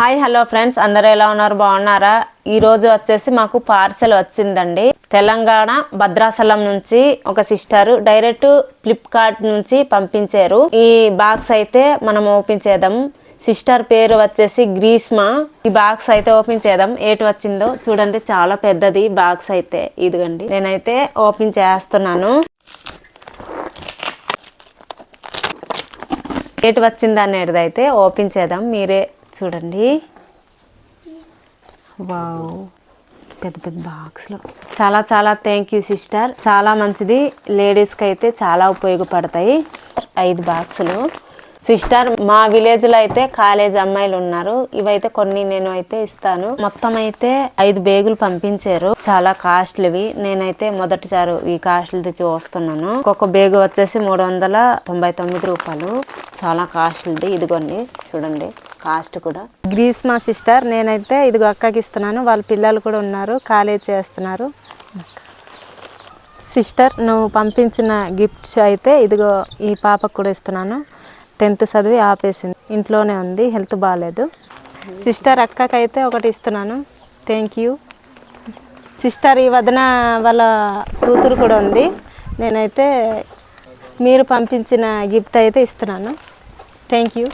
Hi hello friends. అందరూ ఎలా ఉన్నారు? బాగున్నారా? ఈరోజు వచ్చేసి మాకు పార్సెల్ వచ్చిందండి. తెలంగాణ భద్రాచలం నుంచి ఒక సిస్టర్ డైరెక్ట్ ఫ్లిప్కార్ట్ నుంచి పంపించారు. ఈ బాక్స్ అయితే మనం ఓపెన్ చేద్దాం. సిస్టర్ పేరు వచ్చేసి గ్రీష్మ. ఈ బాక్స్ అయితే ఓపెన్ చేద్దాం. ఏటి వచ్చిందో చూడండి. చాలా పెద్దది బాక్స్ అయితే. ఇదిగండి. నేనైతే ఓపెన్ చేస్తున్నాను. ఏటి వచ్చింది అనేది అయితే ఓపెన్ చేద్దాం. మీరే చూడండి. వావ్. పెద్ద పెద్ద బాక్స్లో. చాలా చాలా థ్యాంక్ యూ సిస్టర్ చాలా మంచిది. లేడీస్కి అయితే చాలా ఉపయోగపడతాయి ఐదు బాక్సులు. సిస్టర్ మా విలేజ్లో అయితే కాలేజ్ అమ్మాయిలు ఉన్నారు. ఇవైతే కొన్ని నేను అయితే ఇస్తాను. మొత్తం అయితే ఐదు బేగులు పంపించారు. చాలా కాస్ట్లీవి. నేనైతే మొదటిసారి ఈ కాస్ట్లు తెచ్చి వస్తున్నాను. ఒక్కొక్క బేగు వచ్చేసి మూడు వందల తొంభై తొమ్మిది రూపాయలు. చాలా కాస్ట్లీది. ఇదిగోండి. చూడండి. కాస్ట్ కూడా? గ్రీస్ మా సిస్టర్ నేనైతే ఇదిగో అక్కకి ఇస్తున్నాను. వాళ్ళ పిల్లలు కూడా ఉన్నారు కాలేజ్ చేస్తున్నారు. సిస్టర్ నువ్వు పంపించిన గిఫ్ట్స్ అయితే ఇదిగో ఈ పాపకు కూడా ఇస్తున్నాను. టెన్త్ చదివి ఆపేసింది. ఇంట్లోనే ఉంది హెల్త్ బాగాలేదు సిస్టర్ అక్కకైతే ఒకటి ఇస్తున్నాను. Thank you. సిస్టర్ ఈ వదన వాళ్ళ కూతురు కూడా ఉంది. నేనైతే మీరు పంపించిన గిఫ్ట్ అయితే ఇస్తున్నాను. Thank you.